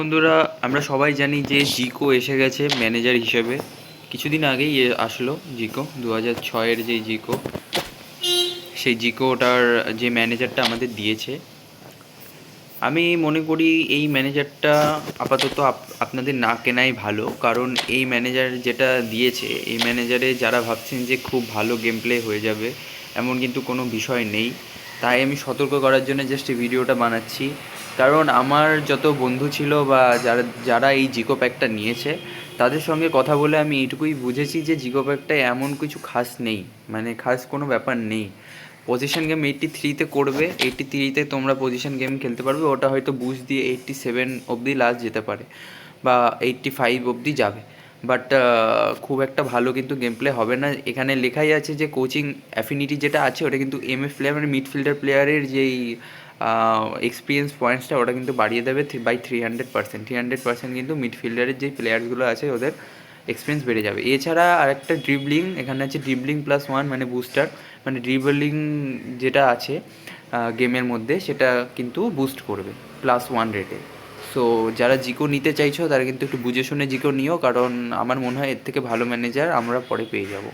বন্ধুরা, আমরা সবাই জানি যে জিকো এসে গেছে ম্যানেজার হিসেবে। কিছুদিন আগেই আসলো জিকো দু হাজার ছয়ের যে জিকো, সেই জিকোটার যে ম্যানেজারটা আমাদের দিয়েছে। আমি মনে করি এই ম্যানেজারটা আপাতত আপ- আপনাদের না কেনাই ভালো, কারণ এই ম্যানেজার যেটা দিয়েছে, এই ম্যানেজারে যারা ভাবছেন যে খুব ভালো গেম প্লে হয়ে যাবে, এমন কিন্তু কোনো বিষয় নেই। তাই আমি সতর্ক করার জন্য জাস্ট ভিডিওটা বানাচ্ছি। কারণ আমার যত বন্ধু ছিল বা যারা যারা এই জিকো প্যাকটা নিয়েছে, তাদের সঙ্গে কথা বলে আমি এইটুকুই বুঝেছি যে জিকো প্যাকটা এমন কিছু খাস নেই। মানে খাস কোনো ব্যাপার নেই। পজিশন গেম এইট্টি থ্রিতে করবে এইট্টি থ্রিতে তোমরা পজিশন গেম খেলতে পারবে, ওটা হয়তো বুস্ট দিয়ে এইট্টি সেভেন অবধি লাস্ট যেতে পারে বা এইট্টি ফাইভ অবধি যাবে। বাট খুব একটা ভালো কিন্তু গেম প্লে হবে না। এখানে লেখাই আছে যে কোচিং অ্যাফিনিটি যেটা আছে, ওটা কিন্তু এম এফ প্লেয়ার মানে মিডফিল্ডার প্লেয়ারের যেই এক্সপিরিয়েন্স পয়েন্টসটা ওটা কিন্তু বাড়িয়ে দেবে by three hundred percent three hundred percent কিন্তু মিডফিল্ডারের যে প্লেয়ারসগুলো আছে, ওদের এক্সপিরিয়েন্স বেড়ে যাবে। এছাড়া আরেকটা ড্রিবলিং এখানে আছে ড্রিবলিং প্লাস ওয়ান মানে বুস্টার মানে ড্রিবলিং যেটা আছে গেমের মধ্যে, সেটা কিন্তু বুস্ট করবে প্লাস ওয়ান রেটে সো যারা জিকো নিতে চাইছো, তারা কিন্তু একটু বুঝে শুনে জিকো নিও, কারণ আমার মনে হয় এর থেকে ভালো ম্যানেজার আমরা পরে পেয়ে যাব।